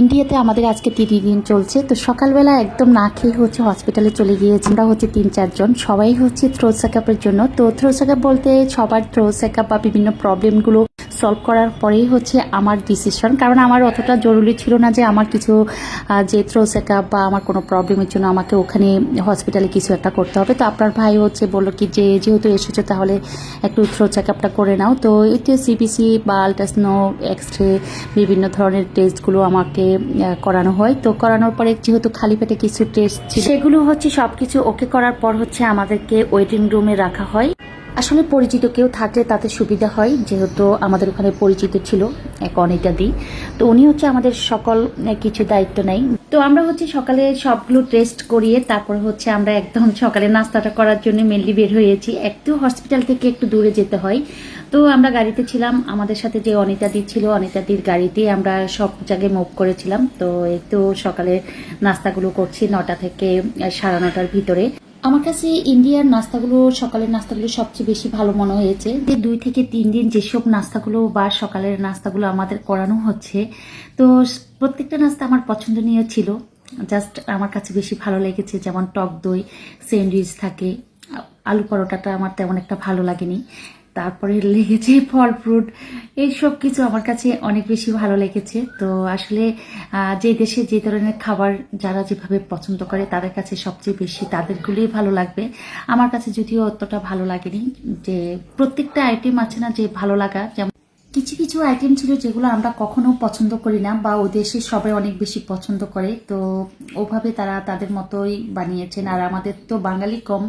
ইন্ডিয়াতে আমাদের আজকে তিন দিন চলছে, তো সকালবেলা একদম না খেয়ে হচ্ছে হসপিটালে চলে গিয়েছি। আমরা হচ্ছে তিন চারজন সবাই হচ্ছে থ্রো চেকআপের জন্য। তো থ্রো চেকআপ বলতে সবার থ্রো চেকআপ বা বিভিন্ন প্রবলেমগুলো সলভ করার পরেই হচ্ছে আমার ডিসিশন কারণ আমার অতটা জরুরি ছিল না যে আমার কিছু যে থ্রো চেকআপ বা আমার কোনো প্রবলেমের জন্য আমাকে ওখানে হসপিটালে কিছু একটা করতে হবে। তো আপনার ভাই হচ্ছে বলল কি, যে যেহেতু এসেছ তাহলে একটু থ্রো চেকআপটা করে নাও। তো এতে সিবিসি বা আলট্রাসনো এক্স রে বিভিন্ন ধরনের টেস্টগুলো আমাকে করানো হয়। তো করানোর পরে যেহেতু খালি পেটে কিছু টেস্ট সেগুলো হচ্ছে সব কিছু ওকে করার পর হচ্ছে আমাদেরকে ওয়েটিং রুমে রাখা হয়। আসলে পরিচিত কেউ থাকলে তাতে সুবিধা হয়, যেহেতু আমাদের ওখানে পরিচিত ছিল এক অনিতা দি। তো উনি হচ্ছে আমাদের সকল কিছু দায়িত্ব নেই তো আমরা হচ্ছে সকালে সবগুলো টেস্ট করিয়ে তারপর হচ্ছে আমরা একদম সকালে নাস্তাটা করার জন্য মেনলি বের হয়েছি। একটু হসপিটাল থেকে একটু দূরে যেতে হয়। তো আমরা গাড়িতে ছিলাম, আমাদের সাথে যে অনিতা দি ছিল, অনিতা দির গাড়িতে আমরা সব জায়গায় মুভ করেছিলাম। তো তো সকালে নাস্তাগুলো করছি নটা থেকে সাড়ে নটার ভিতরে। আমার কাছে ইন্ডিয়ার নাস্তাগুলো, সকালের নাস্তাগুলো সবচেয়ে বেশি ভালো মনে হয়েছে যে দুই থেকে তিন দিন যেসব নাস্তাগুলো বা সকালের নাস্তাগুলো আমাদের করানো হচ্ছে, তো প্রত্যেকটা নাস্তা আমার পছন্দনীয় ছিল। জাস্ট আমার কাছে বেশি ভালো লেগেছে, যেমন টক দই, স্যান্ডউইচ থাকে, আলু পরোটাটা আমার তেমন একটা ভালো লাগেনি। তারপরে লেগেছে ফল ফ্রুট, এইসব কিছু আমার কাছে অনেক বেশি ভালো লেগেছে। তো আসলে যে দেশে যে ধরনের খাবার যারা যেভাবে পছন্দ করে, তাদের কাছে সবচেয়ে বেশি তাদেরগুলোই ভালো লাগবে। আমার কাছে যদিও অতটা ভালো লাগেনি, যে প্রত্যেকটা আইটেম আছে না যে ভালো লাগা, যেমন কিছু কিছু আইটেম ছিল যেগুলো আমরা কখনো পছন্দ করি না বা ও দেশে সবাই অনেক বেশি পছন্দ করে। তো ওভাবে তারা তাদের মতোই বানিয়েছেন। আর আমাদের তো বাঙালি কম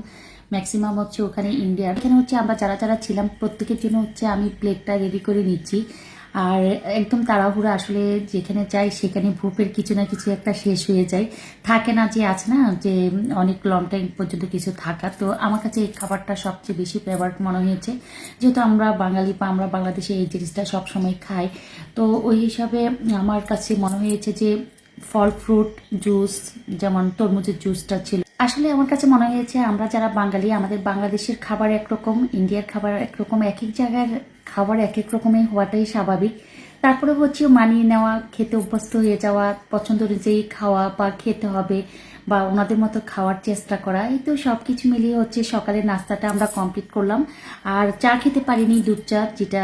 ম্যাক্সিমাম হচ্ছে ওখানে ইন্ডিয়ার এখানে হচ্ছে আমরা যারা যারা ছিলাম, প্রত্যেকের জন্য হচ্ছে আমি প্লেটটা রেডি করে নিচ্ছি। আর একদম তাড়াহুড়ো আসলে যেখানে যাই, সেখানে ভূপের কিছু না কিছু একটা শেষ হয়ে যায়। থাকে না যে আছে না, যে অনেক লং টাইম পর্যন্ত কিছু থাকা। তো আমার কাছে এই খাবারটা সবচেয়ে বেশি ফেভারিট মনে হয়েছে। যেহেতু আমরা বাঙালি বা আমরা বাংলাদেশে এই জিনিসটা সবসময় খাই। তো ওই হিসাবে আমার কাছে মনে হয়েছে যে, ফল ফ্রুট জুস যেমন তরমুজের জুসটা ছিল আসলে আমার কাছে মনে হয়েছে আমরা যারা বাঙালি, আমাদের বাংলাদেশের খাবার একরকম, ইন্ডিয়ার খাবার একরকম এক এক জায়গার খাবার এক এক রকমের হওয়াটাই স্বাভাবিক। তারপরে হচ্ছে মানিয়ে নেওয়া, খেতে অভ্যস্ত হয়ে যাওয়া, পছন্দ অনুযায়ী খাওয়া বা খেতে হবে বা ওনাদের মতো খাওয়ার চেষ্টা করা, এই তো সব কিছু মিলিয়ে হচ্ছে সকালের নাস্তাটা আমরা কমপ্লিট করলাম। আর চা খেতে পারিনি দুধ চা, যেটা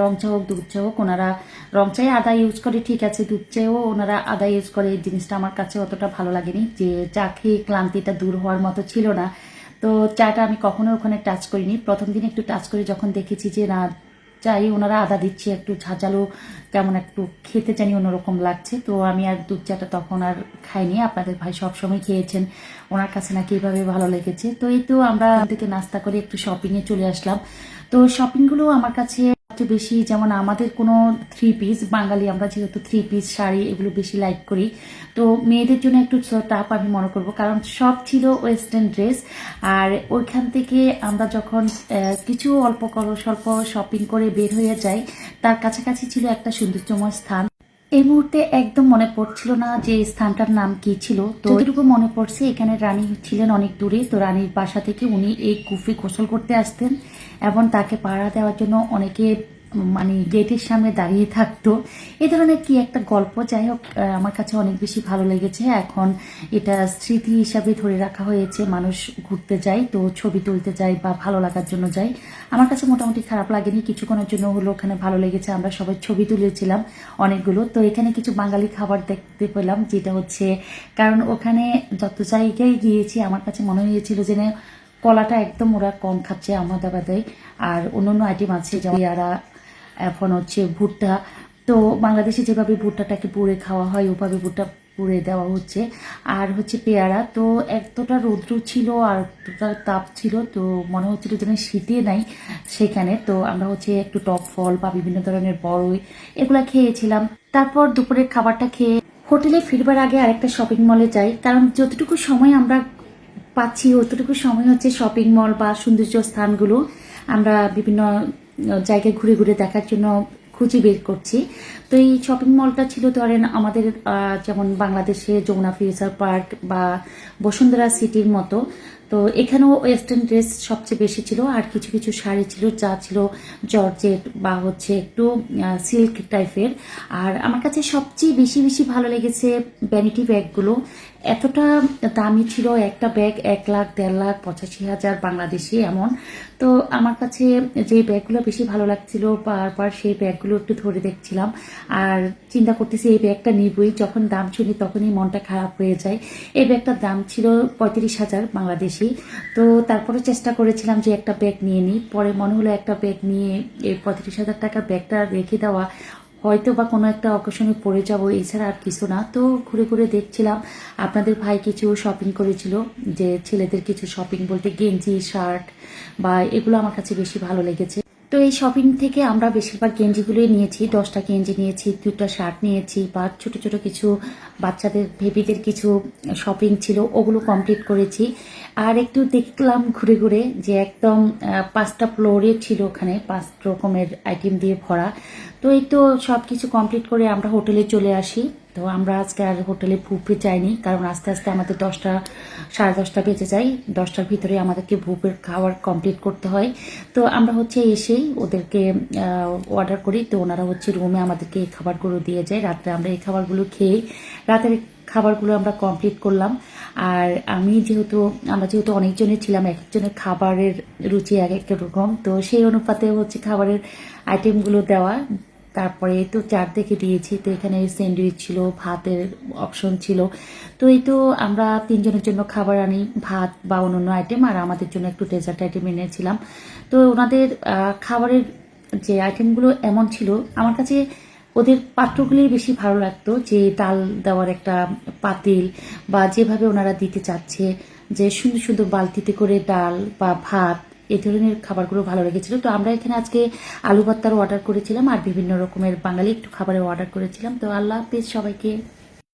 রং চা হোক, দুধ চা হোক, ওনারা রং চাই আদা ইউজ করে, ঠিক আছে, দুধ চাও ওনারা আদা ইউজ করে, এই জিনিসটা আমার কাছে অতটা ভালো লাগেনি, যে চা খেয়ে ক্লান্তিটা দূর হওয়ার মতো ছিল না। তো চাটা আমি কখনো ওখানে টাচ করিনি। প্রথম দিন একটু টাচ করে যখন দেখেছি যে না চাই, ওনারা আদা দিচ্ছে, একটু ঝাঁঝালো, কেমন একটু খেতে জানি অন্যরকম লাগছে। তো আমি আর দুধ চাটা তখন আর খাইনি, আপনাদের ভাই সবসময় খেয়েছেন, ওনার কাছে নাকি এইভাবে ভালো লেগেছে। তো এই তো আমরা থেকে নাস্তা করে একটু শপিংয়ে চলে আসলাম। তো শপিংগুলো আমার কাছে সবচেয়ে বেশি যেমন আমাদের কোনো থ্রি পিস বাঙালি আমরা যেহেতু থ্রি পিস শাড়ি এগুলো বেশি লাইক করি, তো মেয়েদের জন্য একটু তাপ আমি মনে করব। কারণ সব ছিল ওয়েস্টার্ন ড্রেস আর ওইখান থেকে আমরা যখন কিছু অল্প স্বল্প শপিং করে বের হয়ে যাই, তার কাছাকাছি ছিল একটা সৌন্দর্যময় স্থান। এই মুহূর্তে একদম মনে পড়ছিল না যে স্থানটার নাম কি ছিল। তো এটুকু মনে পড়ছে এখানে রানী ছিলেন অনেক দূরে। তো রানীর বাসা থেকে উনি এই কুফি গোসল করতে আসতেন এবং তাকে পাড়া দেওয়ার জন্য অনেকে মানে গেটের সামনে দাঁড়িয়ে থাকতো। এ ধরনের কি একটা গল্প? যাই হোক আমার কাছে অনেক বেশি ভালো লেগেছে। এখন এটা স্মৃতি হিসাবে ধরে রাখা হয়েছে, মানুষ ঘুরতে যায়, তো ছবি তুলতে যায় বা ভালো লাগার জন্য যায়। আমার কাছে মোটামুটি খারাপ লাগেনি। কিছুক্ষণের জন্য হলো ওখানে ভালো লেগেছে। আমরা সবাই ছবি তুলেছিলাম অনেকগুলো। তো এখানে কিছু বাঙালি খাবার দেখতে পেলাম, যেটা হচ্ছে, কারণ ওখানে যত জায়গায় গিয়েছি, আমার কাছে মনে হয়েছিল যে কলাটা একদম ওরা কম খাচ্ছে আহমদাবাদে আর অন্য অন্য আইটেম আছে পেয়ারা এখন হচ্ছে ভুট্টা। তো বাংলাদেশে যেভাবে ভুট্টাটাকে পুড়ে খাওয়া হয়, ওভাবে ভুট্টা পুড়ে দেওয়া হচ্ছে। আর হচ্ছে পেয়ারা, তো এতটা রৌদ্র ছিল আর এতটা তাপ ছিল, তো মনে হচ্ছিল যেন শীতে নাই সেখানে। তো আমরা হচ্ছে একটু টক ফল বা বিভিন্ন ধরনের বড়ই এগুলা খেয়েছিলাম। তারপর দুপুরের খাবারটা খেয়ে হোটেলে ফিরবার আগে আরেকটা শপিং মলে যাই। কারণ যতটুকু সময় আমরা পাচ্ছি, অতটুকু সময় হচ্ছে শপিং মল বা সৌন্দর্য স্থানগুলো আমরা বিভিন্ন জায়গায় ঘুরে ঘুরে দেখার জন্য খুঁজে বের করছি। তো এই শপিং মলটা ছিল ধরেন আমাদের যেমন বাংলাদেশে যমুনা ফিউচার পার্ক বা বসুন্ধরা সিটির মতো। তো এখানেও ওয়েস্টার্ন ড্রেস সবচেয়ে বেশি ছিল, আর কিছু কিছু শাড়ি ছিল যা ছিল জর্জেট বা হচ্ছে একটু সিল্ক টাইপের আর আমার কাছে সবচেয়ে বেশি বেশি ভালো লেগেছে ভ্যানিটি ব্যাগগুলো এতটা দামি ছিল, একটা ব্যাগ এক লাখ, দেড় লাখ, পঁচাশি হাজার বাংলাদেশি এমন। তো আমার কাছে যে ব্যাগগুলো বেশি ভালো লাগছিল, বারবার সেই ব্যাগগুলো একটু ধরে দেখছিলাম। আর চিন্তা করতেছি এই ব্যাগটা নিবই, যখন দাম শুনি তখনই মনটা খারাপ হয়ে যায়। এই ব্যাগটার দাম ছিল পঁয়ত্রিশ হাজার বাংলাদেশি। তো তারপরে চেষ্টা করেছিলাম যে একটা ব্যাগ নিয়ে নিই। পরে মনে হলো একটা ব্যাগ নিয়ে এই পঁয়ত্রিশ হাজার টাকার ব্যাগটা রেখে দেওয়া হয়তো বা কোনো একটা অকেশনে পড়ে যাব এছাড়া আর কিছু না। তো ঘুরে ঘুরে দেখছিলাম, আপনাদের ভাই কিছু শপিং করেছিল, যে ছেলেদের কিছু শপিং বলতে গেঞ্জি শার্ট বা এগুলো আমার কাছে বেশি ভালো লেগেছে। তো এই শপিং থেকে আমরা বেশিরভাগ গেঞ্জিগুলোই নিয়েছি। দশটা গেঞ্জি নিয়েছি দুটা শার্ট নিয়েছি বা ছোট ছোট কিছু বাচ্চাদের বেবিদের কিছু শপিং ছিল, ওগুলো কমপ্লিট করেছি। আর একটু দেখলাম ঘুরে ঘুরে যে একদম পাঁচটা ফ্লোরে ছিল ওখানে, পাঁচ রকমের আইটেম দিয়ে ভরা। তো এই তো সব কিছু কমপ্লিট করে আমরা হোটেলে চলে আসি। তো আমরা আজকে আর হোটেলে ভুপে যাইনি কারণ আস্তে আস্তে আমাদের দশটা, সাড়ে দশটা বেজে যায়। দশটার ভিতরে আমাদেরকে ভুপের খাবার কমপ্লিট করতে হয়। তো আমরা হচ্ছে এসেই ওদেরকে অর্ডার করি। তো ওনারা হচ্ছে রুমে আমাদেরকে এই খাবারগুলো দিয়ে যায়। রাত্রে আমরা এই খাবারগুলো খেয়ে রাতের খাবারগুলো আমরা কমপ্লিট করলাম। আর আমি যেহেতু, আমরা যেহেতু অনেকজনের ছিলাম এক একজনের খাবারের রুচি এক এক রকম, তো সেই অনুপাতে হচ্ছে খাবারের আইটেমগুলো দেওয়া। তারপরে তো চার থেকে দিয়েছি, তো এখানে স্যান্ডউইচ ছিল, ভাতের অপশন ছিল। তো এই তো আমরা তিনজনের জন্য খাবার আনি, ভাত বা অন্যান্য আইটেম আর আমাদের জন্য একটু ডেজার্ট আইটেম এনেছিলাম। তো ওনাদের খাবারের যে আইটেমগুলো এমন ছিল, আমার কাছে ওদের পাত্রগুলোই বেশি ভালো লাগতো, যে ডাল দেওয়ার একটা পাতিল বা যেভাবে ওনারা দিতে চাচ্ছে, যে সুন্দর সুন্দর বালতিতে করে ডাল বা ভাত এই ধরনের খাবারগুলো ভালো লেগেছিল। তো আমরা এখানে আজকে আলু ভর্তারও অর্ডার করেছিলাম আর বিভিন্ন রকমের বাঙালি একটু খাবারের অর্ডার করেছিলাম। তো আল্লাহ হাফিজ সবাইকে।